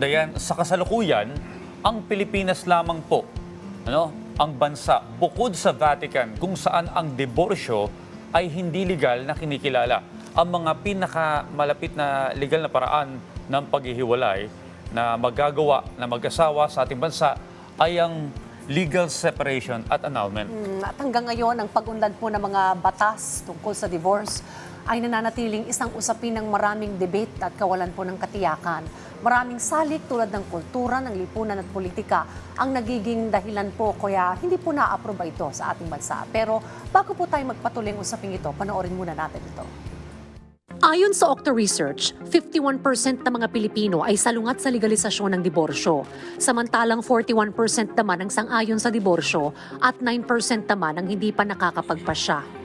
Dayan, sa kasalukuyan, ang Pilipinas lamang po, ano, ang bansa bukod sa Vatican kung saan ang diborsyo ay hindi legal na kinikilala. Ang mga pinakamalapit na legal na paraan ng paghihiwalay na magagawa na mag-asawa sa ating bansa ay ang legal separation at annulment. Mm, At hanggang ngayon, ang pag-unlad po ng mga batas tungkol sa divorce ay nananatiling isang usapin ng maraming debate at kawalan po ng katiyakan. Maraming salik tulad ng kultura, ng lipunan at politika ang nagiging dahilan po kaya hindi po na-aproba ito sa ating bansa. Pero bago po tayo magpatuloy ang usaping ito, panoorin muna natin ito. Ayon sa Octa Research, 51% ng mga Pilipino ay salungat sa legalisasyon ng diborsyo. Samantalang 41% naman ang sang-ayon sa diborsyo at 9% naman ang hindi pa nakakapagpasya.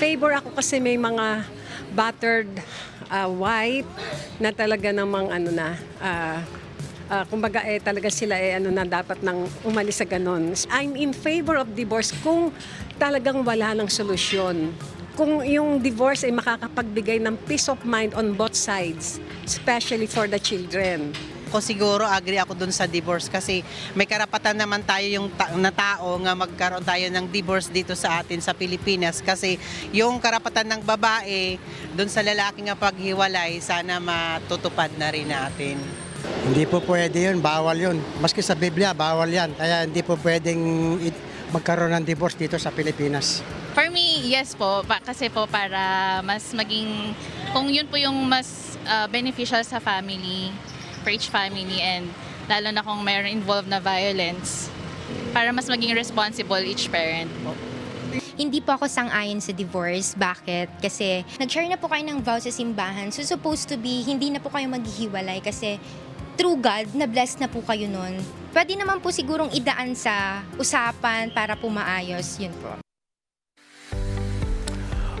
Favor ako kasi may mga battered uh, wife na talaga namang ano na uh, uh, kumbaga eh talaga sila eh ano na dapat nang umalis sa ganun. I'm in favor of divorce kung talagang wala ng solusyon. Kung yung divorce ay makakapagbigay ng peace of mind on both sides, especially for the children. Ako siguro agree ako dun sa divorce kasi may karapatan naman tayo yung ta- na tao nga magkaroon tayo ng divorce dito sa atin sa Pilipinas kasi yung karapatan ng babae dun sa lalaki nga paghiwalay sana matutupad na rin natin. Hindi po pwede yun, bawal yun. Maski sa Biblia, bawal yan. Kaya hindi po pwedeng magkaroon ng divorce dito sa Pilipinas. For me, yes po. Pa, kasi po para mas maging, kung yun po yung mas uh, beneficial sa family, for each family, and lalo na kung mayroon involved na violence, para mas maging responsible each parent po. Hindi po ako sang-ayon sa divorce. Bakit? Kasi nag-share na po kayo ng vow sa simbahan. So supposed to be, hindi na po kayo maghihiwalay kasi through God, na-bless na po kayo nun. Pwede naman po sigurong idaan sa usapan para po maayos. Yun po.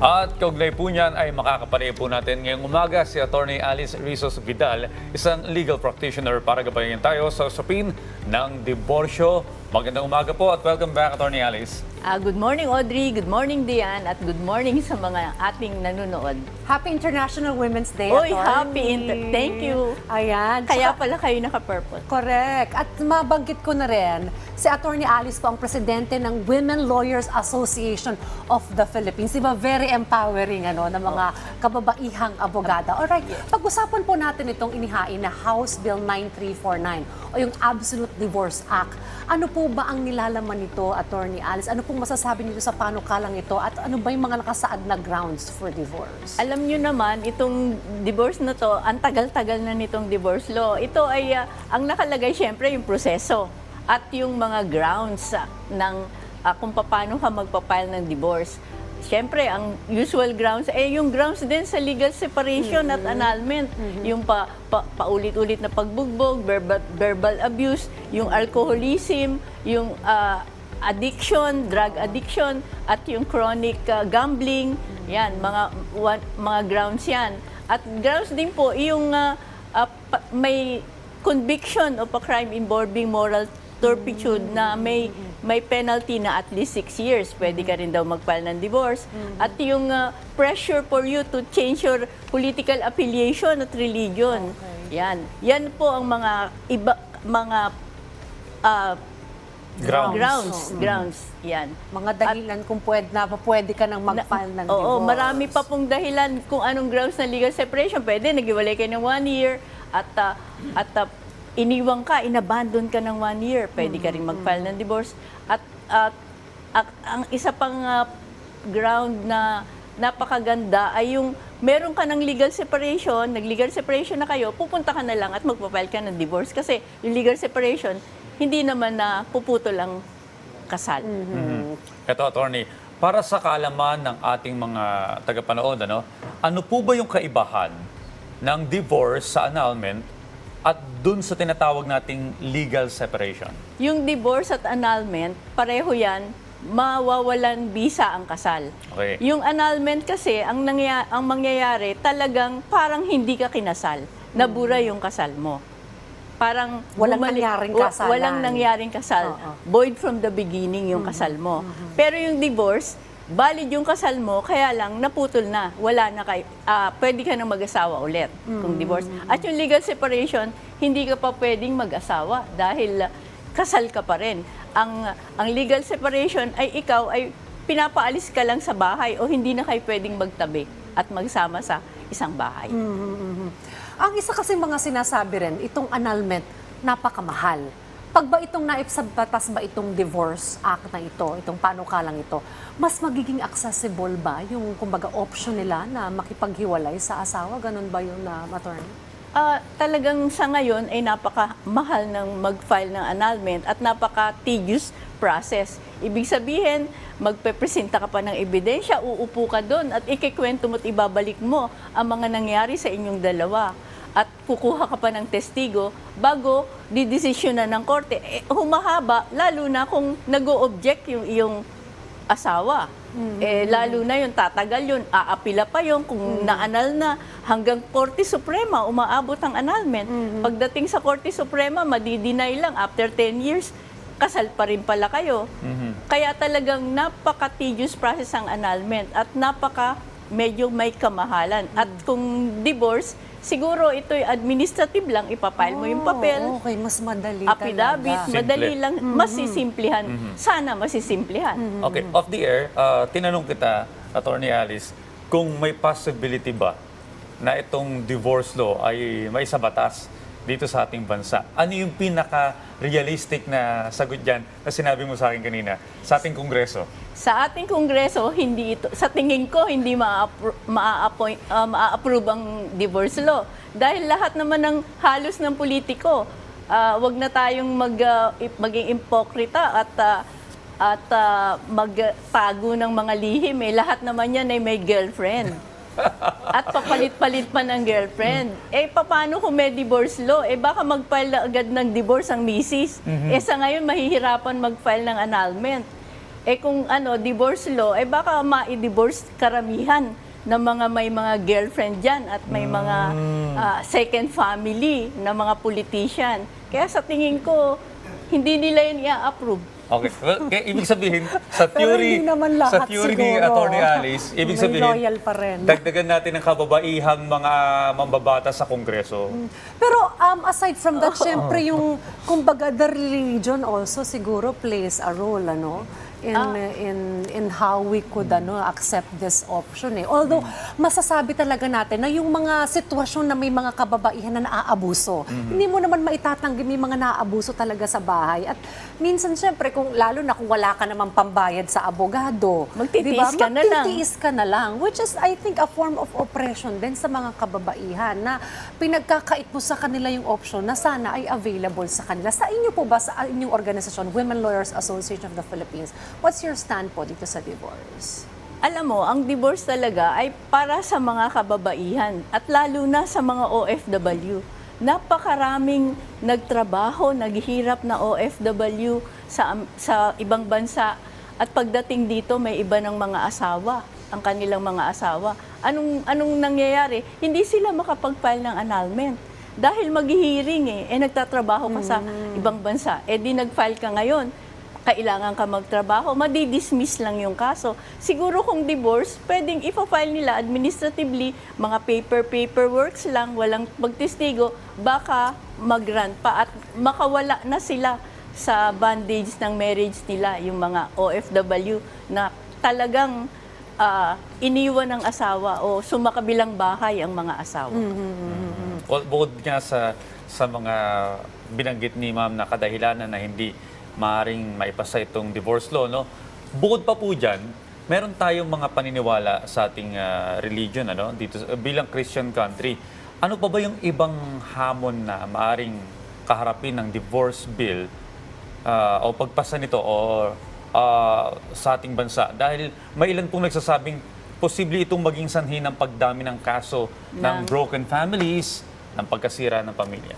At kaugnay po niyan ay makakapareho po natin ngayong umaga si Attorney Alice Rizos Vidal, isang legal practitioner para gabayan tayo sa usapin ng diborsyo. Magandang umaga po at welcome back Attorney Alice. Ah, good morning Audrey, good morning Diane, at good morning sa mga ating nanonood. Happy International Women's Day, Oy, Atty. happy inter- thank you. Ayan. Kaya pala kayo naka-purple. Correct. At mabanggit ko na rin, si Attorney Alice po ang presidente ng Women Lawyers Association of the Philippines. Diba, very empowering ano, ng mga kababaihang abogada. Alright, pag-usapan po natin itong inihain na House Bill 9349 o yung Absolute Divorce Act. Ano po ba ang nilalaman nito, Attorney Alice? Ano pong masasabi nito sa panukalang ito? At ano ba yung mga nakasaad na grounds for divorce? Alam nyo naman, itong divorce na to, ang tagal-tagal na nitong divorce law. Ito ay, ah, ang nakalagay syempre yung proseso at yung mga grounds ah, ng ah, kung paano ka magpapile ng divorce. Siyempre, ang usual grounds, eh yung grounds din sa legal separation at annulment. Yung pa, pa, paulit-ulit na pagbugbog, verbal, verbal abuse, yung alcoholism, yung ah, addiction, drug addiction, at yung chronic ah, gambling. Yan, mga, one, mga grounds yan. At grounds din po, yung ah, pa- may conviction of a crime involving moral turpitude na may may penalty na at least six years. Pwede ka rin daw mag-file ng divorce. At yung ah, pressure for you to change your political affiliation at religion. Yan. Yan po ang mga iba mga ah, Grounds. grounds. Grounds. Yan. Mga dahilan kung pwede, na pwede ka nang mag-file ng divorce. Oo, marami pa pong dahilan kung anong grounds ng legal separation. Pwede, nag-iwalay kayo ng one year at ah, at ah, iniwang ka, inabandon ka ng one year. Pwede ka rin mag-file ng divorce. At, at, ak- ang isa pang ah, ground na napakaganda ay yung meron ka ng legal separation, nag-legal separation na kayo, pupunta ka na lang at magpa-file ka ng divorce. Kasi yung legal separation, hindi naman na puputo lang kasal. Ito, attorney, para sa kaalaman ng ating mga tagapanood, ano, ano po ba yung kaibahan ng divorce sa annulment at dun sa tinatawag nating legal separation? Yung divorce at annulment, pareho yan, mawawalan bisa ang kasal. Okay. Yung annulment kasi, ang, nangya, ang mangyayari, talagang parang hindi ka kinasal. Nabura yung kasal mo. Parang Walang bumalik- nangyaring wa- kasalan. Walang nangyaring kasal. Oo. Void from the beginning yung kasal mo. Pero yung divorce, valid yung kasal mo, kaya lang naputol na, wala na kay, ah, pwede ka na mag-asawa ulit kung divorce. At yung legal separation, hindi ka pa pwedeng mag-asawa dahil ah, kasal ka pa rin. Ang, ang legal separation ay ikaw ay pinapaalis ka lang sa bahay o hindi na kayo pwedeng magtabi at magsama sa isang bahay. Ang isa kasi mga sinasabi rin, itong annulment, napakamahal. Pag ba itong naipsabatas ba itong divorce act na ito, itong panukalang ito, mas magiging accessible ba yung kumbaga option nila na makipaghiwalay sa asawa? Ganun ba yun na attorney? Ah, talagang sa ngayon ay napakamahal ng mag-file ng annulment at napaka-tedious process. Ibig sabihin, magpepresenta ka pa ng ebidensya, uupo ka doon at ikikwento mo at ibabalik mo ang mga nangyari sa inyong dalawa. At kukuha ka pa ng testigo bago didesisyonan ng korte. Eh, humahaba, lalo na kung nag-o-object yung iyong asawa. Eh, lalo na yun, tatagal yun, aapila pa yun kung naanal na hanggang Korte Suprema, umaabot ang annulment. Pagdating sa Korte Suprema, madidinay lang after 10 years, kasal pa rin pala kayo. Kaya talagang napaka-tedious process ang annulment at napaka medyo may kamahalan. At kung divorce, siguro ito'y administrative lang, ipapile mo yung papel, Oh, okay, mas madali affidavit, talaga. madali lang, masisimplihan. Sana masisimplihan. Okay, off the air, uh, tinanong kita, Attorney Alice, kung may possibility ba na itong divorce law ay may sa batas dito sa ating bansa. Ano yung pinaka-realistic na sagot dyan na sinabi mo sa akin kanina sa ating Kongreso? Sa ating kongreso, hindi ito, sa tingin ko, hindi ah, maa-approve ang divorce law. Dahil lahat naman ng halos ng politiko, ah, wag na tayong mag, ip- maging impokrita at ah, at ah, magtago ng mga lihim. Eh. Lahat naman yan ay may girlfriend. At papalit-palit pa ng girlfriend. Eh, paano kung may divorce law? Eh, baka mag-file agad ng divorce ang misis. Eh, sa ngayon, mahihirapan mag-file ng annulment. Eh, kung ano, divorce law, eh, baka ma-divorce karamihan ng mga may mga girlfriend dyan at may mga ah, second family na mga politician. Kaya sa tingin ko, hindi nila yun i-approve. Okay, well, kaya ibig sabihin, sa Pero theory, hindi naman sa lahat theory ni siguro. Attorney Alice, ibig May sabihin, loyal pa rin. dagdagan natin ng kababaihang mga mambabata sa Kongreso. Pero um, aside from that, syempre yung, kumbaga, the religion also siguro plays a role, ano? In, in, in how we could ano, accept this option. Eh. Although, masasabi talaga natin na yung mga sitwasyon na may mga kababaihan na naaabuso, hindi mo naman maitatanggi may mga naaabuso talaga sa bahay. At minsan, syempre, kung, lalo na kung wala ka namang pambayad sa abogado, Magtitiis diba? ka na lang. Magtitiis ka na lang, which is, I think, a form of oppression din sa mga kababaihan na pinagkakait mo sa kanila yung option na sana ay available sa kanila. Sa inyo po ba, sa inyong organisasyon, Women Lawyers Association of the Philippines, what's your stand po dito sa divorce? Alam mo, ang divorce talaga ay para sa mga kababaihan at lalo na sa mga OFW. Napakaraming nagtrabaho, naghihirap na OFW sa, sa ibang bansa at pagdating dito may iba ng mga asawa, ang kanilang mga asawa. Anong, anong nangyayari? Hindi sila makapag-file ng annulment. Dahil maghihiring eh, eh nagtatrabaho ka sa ibang bansa, eh di nag-file ka ngayon, kailangan ka magtrabaho, madidismiss lang yung kaso. Siguro kung divorce, pwedeng ipa-file nila administratively, mga paper paperworks lang, walang magtestigo, baka mag-run pa at makawala na sila sa bandage ng marriage nila, yung mga OFW na talagang ah, iniwan ng asawa o sumakabilang bahay ang mga asawa. Well, bukod nga sa, sa mga binanggit ni ma'am na kadahilanan na hindi maaring maipasa itong divorce law, no? Bukod pa po dyan, meron tayong mga paniniwala sa ating ah, religion, ano? Dito, sa- bilang Christian country. Ano pa ba yung ibang hamon na maaring kaharapin ng divorce bill ah, o pagpasa nito o ah, sa ating bansa? Dahil may ilan pong nagsasabing posible itong maging sanhi ng pagdami ng kaso ng Ng- broken families, ng pagkasira ng pamilya.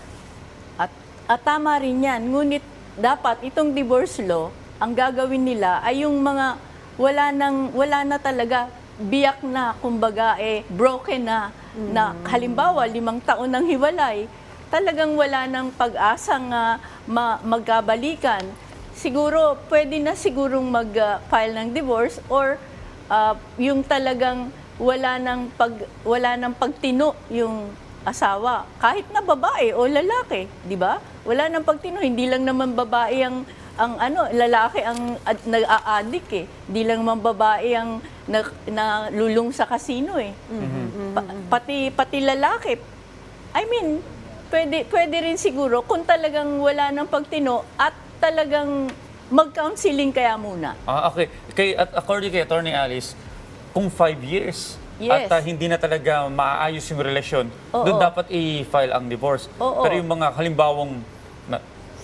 At, at tama rin yan. Ngunit dapat itong divorce law, ang gagawin nila ay yung mga wala, nang, wala na talaga, biyak na, kumbaga, eh, broken na, na halimbawa, limang taon ng hiwalay, talagang wala ng pag-asang ah, ma- magkabalikan. Siguro, pwede na sigurong mag-file ng divorce or ah, yung talagang wala nang pag wala nang pagtino yung asawa kahit na babae o lalaki, di ba? Wala nang pagtino, hindi lang naman babae ang ang ano, lalaki ang ad, nag-a-addict eh. Hindi lang naman babae ang na, nalulung sa kasino eh. Pa- pati pati lalaki. I mean, pwede pwede rin siguro kung talagang wala nang pagtino at talagang mag-counseling kaya muna. Ah, okay. Kay, at according kay Attorney Alice, kung five years Yes. at ah, hindi na talaga maaayos yung relasyon, Oo. doon dapat i-file ang divorce. Oo. Pero yung mga halimbawang na,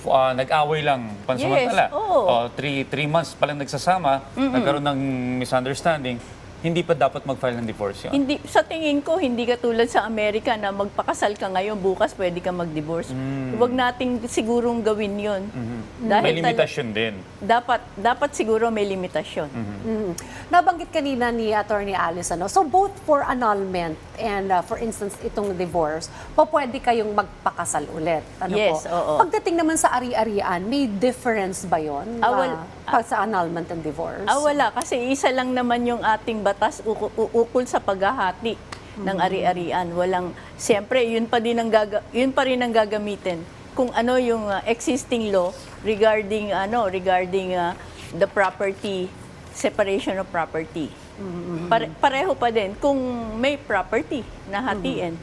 ah, nag-away lang pansamantala, Yes, oo. o three, three months pa lang nagsasama, nagkaroon ng misunderstanding, hindi pa dapat mag-file ng divorce yun. Hindi sa tingin ko hindi katulad sa Amerika na magpakasal ka ngayon bukas pwede ka mag-divorce. Huwag nating sigurong gawin 'yon. Mm. May limitasyon din. dapat dapat siguro may limitasyon. Mhm. Nabanggit kanina ni Attorney Alice, ano? so both for annulment and uh, for instance itong divorce, po pwede kayong magpakasal ulit. Ano Yes, po? oo. Pagdating naman sa ari-arian, may difference ba yon Ah, well, pag sa annulment and divorce? Ah wala kasi isa lang naman yung ating batas uukol sa paghahati ng ari-arian. Walang siyempre yun pa din ang gaga, yun pa rin ang gagamitin kung ano yung uh, existing law regarding ano regarding uh, the property separation of property. Pare- pareho pa din kung may property na hatiin.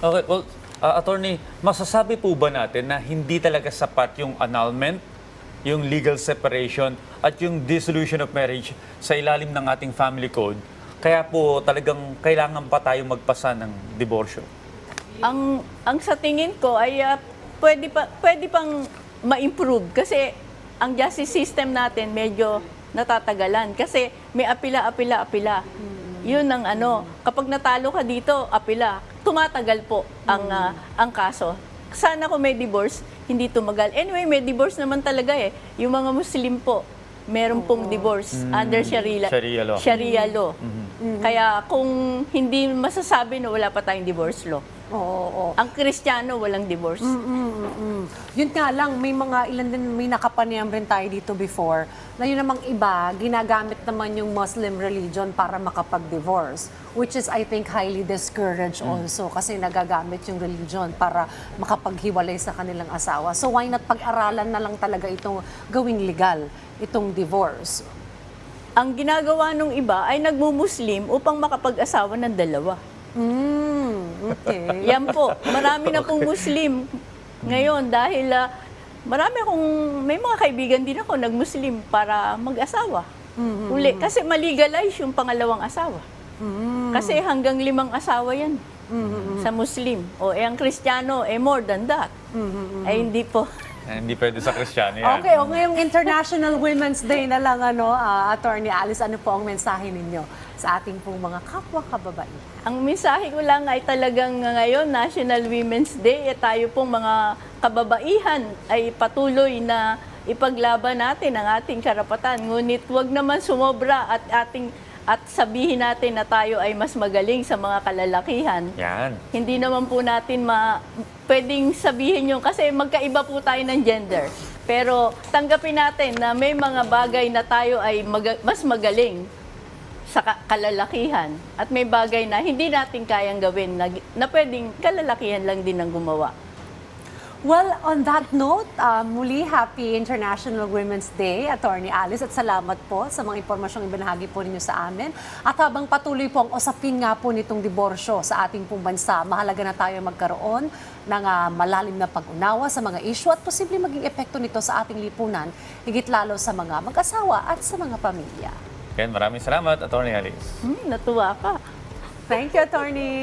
Okay, well, uh, attorney, masasabi po ba natin na hindi talaga sapat yung annulment, yung legal separation, at yung dissolution of marriage sa ilalim ng ating family code? Kaya po talagang kailangan pa tayo magpasa ng diborsyo. ang ang sa tingin ko ay ah, pwede pa pwede pang ma-improve kasi ang justice system natin medyo natatagalan kasi may apila apila apila. Yun ang ano, kapag natalo ka dito, apila, tumatagal po ang ah, ang kaso. Sana kung may divorce, hindi tumagal. Anyway, may divorce naman talaga eh. Yung mga Muslim po, meron pong divorce under Sharia, Sharia law. Sharia law. Kaya kung hindi masasabi na wala pa tayong divorce law, Oo, oo. ang Kristiyano walang divorce. Mm. Yun nga lang, may mga ilan din, may nakapanayam rin tayo dito before, na yun namang iba, ginagamit naman yung Muslim religion para makapag-divorce. Which is, I think, highly discouraged also kasi nagagamit yung religion para makapaghiwalay sa kanilang asawa. So why not pag-aralan na lang talaga itong gawing legal, itong divorce? Ang ginagawa nung iba ay nagmumuslim upang makapag-asawa ng dalawa. Mm, okay. Yan po, marami na pong Muslim ngayon dahil ah, marami akong, may mga kaibigan din ako nag-Muslim para mag-asawa. Uli, kasi maligalize yung pangalawang asawa. Kasi hanggang limang asawa yan sa Muslim. O eh, ang Kristiyano, eh more than that. Ay hindi po. Eh, hindi pwede sa Kristiyano yan. Okay, o ngayong International Women's Day na lang, ano, ah, Attorney Alice, ano po ang mensahe ninyo sa ating pong mga kapwa kababaihan? Ang mensahe ko lang ay talagang ngayon, National Women's Day, eh, tayo pong mga kababaihan ay patuloy na ipaglaban natin ang ating karapatan. Ngunit wag naman sumobra at ating at sabihin natin na tayo ay mas magaling sa mga kalalakihan. Yan. Hindi naman po natin ma pwedeng sabihin yung kasi magkaiba po tayo ng gender. Pero tanggapin natin na may mga bagay na tayo ay maga- mas magaling sa ka- kalalakihan at may bagay na hindi natin kayang gawin na, na pwedeng kalalakihan lang din ang gumawa. Well, on that note, uh, muli happy International Women's Day, Attorney Alice, at salamat po sa mga impormasyong ibinahagi po ninyo sa amin. At habang patuloy po ang usapin nga po nitong diborsyo sa ating pong bansa, mahalaga na tayo magkaroon ng ah, malalim na pag-unawa sa mga issue at posibleng maging epekto nito sa ating lipunan, higit lalo sa mga mag-asawa at sa mga pamilya. Ken, maraming salamat, Attorney Alice. Hmm, natuwa ka. Thank you, Attorney.